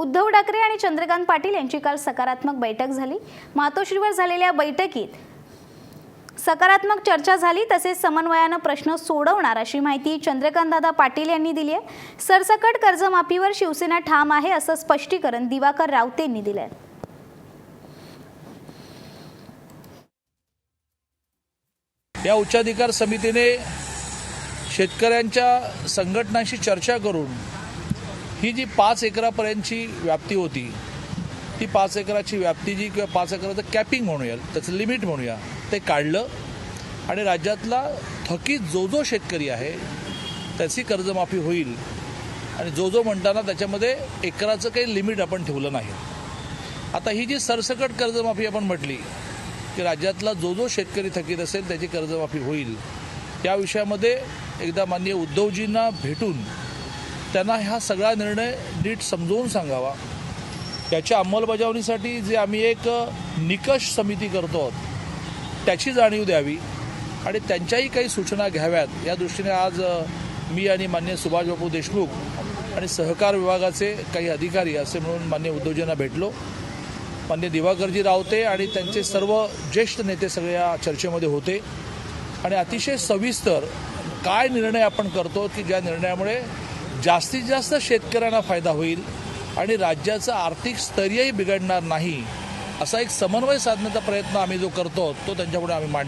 उद्धव ठाकरे आणि चंद्रकांत पाटील यांची काल सकारात्मक बैठक झाली. मातोश्रीवर झालेल्या बैठकीत सकारात्मक चर्चा झाली तसेच समन्वयानं प्रश्न सोडवणार अशी माहिती चंद्रकांतदादा पाटील यांनी दिली आहे. सरसकट कर्जमाफीवर शिवसेना ठाम आहे असं स्पष्टीकरण दिवाकर रावतेंनी दिलं आहे या उच्चाधिकार समितीने शेतकऱ्यांच्या संघटनांशी चर्चा करून ही जी पाच एकरापर्यंतची व्याप्ती होती ती पाच एकराची व्याप्ती जी किंवा पाच एकराचं कॅपिंग म्हणूया त्याचं लिमिट म्हणूया ते काढलं आणि राज्यातला थकीत जो जो शेतकरी आहे त्याची कर्जमाफी होईल. आणि जो जो म्हणताना त्याच्यामध्ये एकराचं काही लिमिट आपण ठेवलं नाही. आता ही जी सरसकट कर्जमाफी आपण म्हटली की राज्यातला जो जो शेतकरी थकीत असेल त्याची कर्जमाफी होईल. या विषयामध्ये एकदा माननीय उद्धवजींना भेटून त्यांना हा सगळा निर्णय नीट समजवून सांगावा. त्याच्या अंमलबजावणीसाठी जे आम्ही एक निकष समिती करतो आहोत त्याची जाणीव द्यावी आणि त्यांच्याही काही सूचना घ्याव्यात. या दृष्टीने आज मी आणि मान्य सुभाषबाबू देशमुख आणि सहकार विभागाचे काही अधिकारी असे म्हणून मान्य उद्योजना भेटलो. मान्य दिवाकरजी रावते आणि त्यांचे सर्व ज्येष्ठ नेते सगळे या चर्चेमध्ये होते. आणि अतिशय सविस्तर काय निर्णय आपण करतो की ज्या निर्णयामुळे जास्तीत जास्त शेतकऱ्यांना फायदा होईल आणि राज्याचं आर्थिक स्तरीयही बिघडणार नाही असा एक समन्वय साधण्याचा प्रयत्न आम्ही जो करतो तो त्यांच्यापुढे आम्ही मांड